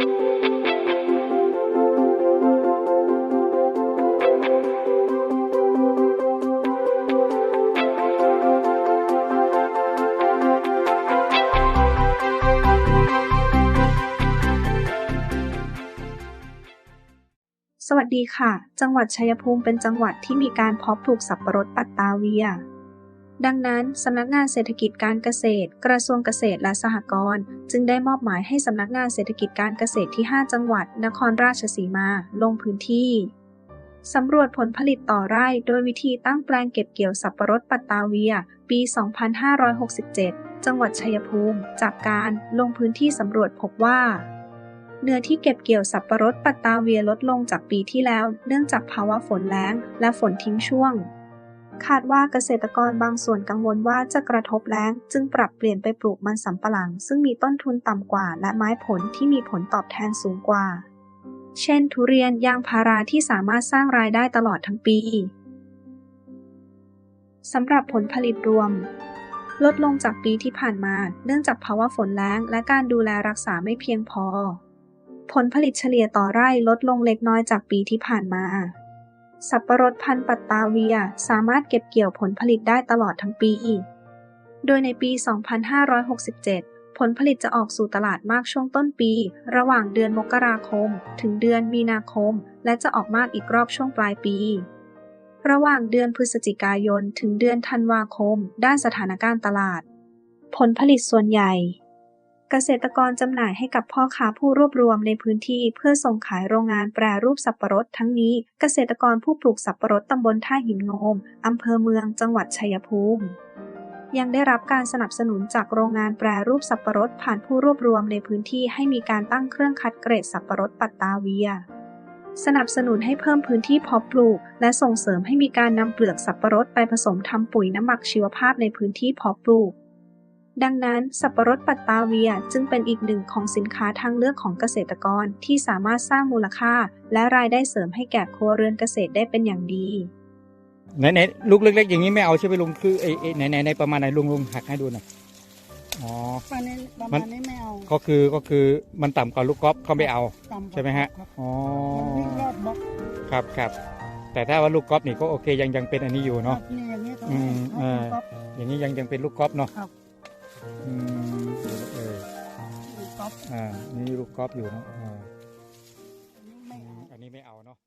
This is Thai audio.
สวัสดีค่ะ จังหวัดชัยภูมิเป็นจังหวัดที่มีการเพาะปลูกสับปะรดปัตตาเวีย ดังนั้น สำนักงานเศรษฐกิจการเกษตร กระทรวงเกษตรและสหกรณ์จึงได้มอบหมายให้สำนักงานเศรษฐกิจการเกษตรที่ 5 จังหวัด นครราชสีมา ลงพื้นที่สำรวจผลผลิตต่อไร่โดยวิธีตั้งแปลงเก็บเกี่ยวสับปะรดปัตตาเวีย ปี 2567 จังหวัดชัยภูมิ จากการลงพื้นที่สำรวจพบว่า เนื้อที่เก็บเกี่ยวสับปะรดปัตตาเวียลดลงจากปีที่แล้ว เนื่องจากภาวะฝนแล้ง และฝนทิ้งช่วง คาดว่าเกษตรกรบางส่วนกังวลว่าจะกระทบแล้ง จึงปรับเปลี่ยนไปปลูกมันสำปะหลัง ซึ่งมีต้นทุนต่ำกว่า และไม้ผลที่มีผลตอบแทนสูงกว่า เช่น ทุเรียนยางพาราที่สามารถสร้างรายได้ตลอดทั้งปีสำหรับผลผลิตรวม ลดลงจากปีที่ผ่านมา เนื่องจากภาวะฝนแล้ง และการดูแลรักษาไม่เพียงพอ ผลผลิตเฉลี่ยต่อไร่ลดลงเล็กน้อยจากปีที่ผ่านมา สับปะรดพันธุ์ปัตตาเวียสามารถเก็บเกี่ยวผลผลิตได้ตลอดทั้งปีอีก โดยในปี 2567 ผลผลิตจะออกสู่ตลาดมากช่วงต้นปี ระหว่างเดือนมกราคม ถึงเดือนมีนาคม และจะออกมากอีกรอบช่วงปลายปี ระหว่างเดือนพฤศจิกายน ถึงเดือนธันวาคม ด้านสถานการณ์ตลาด ผลผลิตส่วนใหญ่ เกษตรกรจำหน่ายให้กับพ่อค้าผู้รวบรวมในพื้นที่เพื่อส่งขายโรงงานแปรรูปสับปะรดทั้งนี้ เกษตรกรผู้ปลูกสับปะรดตำบลท่าหินงมอำเภอเมืองจังหวัดชัยภูมิยังได้รับการสนับสนุนจากโรงงานแปรรูปสับปะรดผ่านผู้รวบรวมในพื้นที่ให้มีการตั้งเครื่องคัดเกรดสับปะรดปัตตาเวีย สนับสนุนให้เพิ่มพื้นที่เพาะปลูก และส่งเสริมให้มีการนำเปลือกสับปะรดไปผสมทำปุ๋ยน้ำหมักชีวภาพในพื้นที่เพาะปลูก ดังนั้น สับปะรดปัตตาเวียจึงเป็นอีกหนึ่งของสินค้าทางเลือกของเกษตรกรที่สามารถสร้างมูลค่า และรายได้เสริมให้แก่ครัวเรือนเกษตรได้เป็นอย่างดีไหนไหนลูกเล็กๆอย่างนี้ไม่เอาใช่ไหมลุงคือไอ้ไอ้ไหนไหนในประมาณไหนลุงลุงหักให้ดูหน่อยอ๋อประมาณนี้ประมัมานณนี้ไม่เอาก็คือก็คือมันต่ำกว่าลูกกอล์ฟเขาไม่เอาต่ำกว่าใช่ไหมฮะครับอ๋อมันวิ่งรอบบล็อกครับครับแต่ถ้าว่าลูกกอล์ฟนี่ก็โอเคยังยังเป็นอันนี้อยู่ครัเนาะบนี่อย่างนี้ตรงอืนี้มครับอ่าก๊อฟอย่างนี้ยังยังเป็นลูกกอล์ฟเนาะครับ อืมเออลูกก๊อฟอ่านี่ลูกก๊อฟอยู่เนาะอ่าอันนี้ไม่เอาเนาะ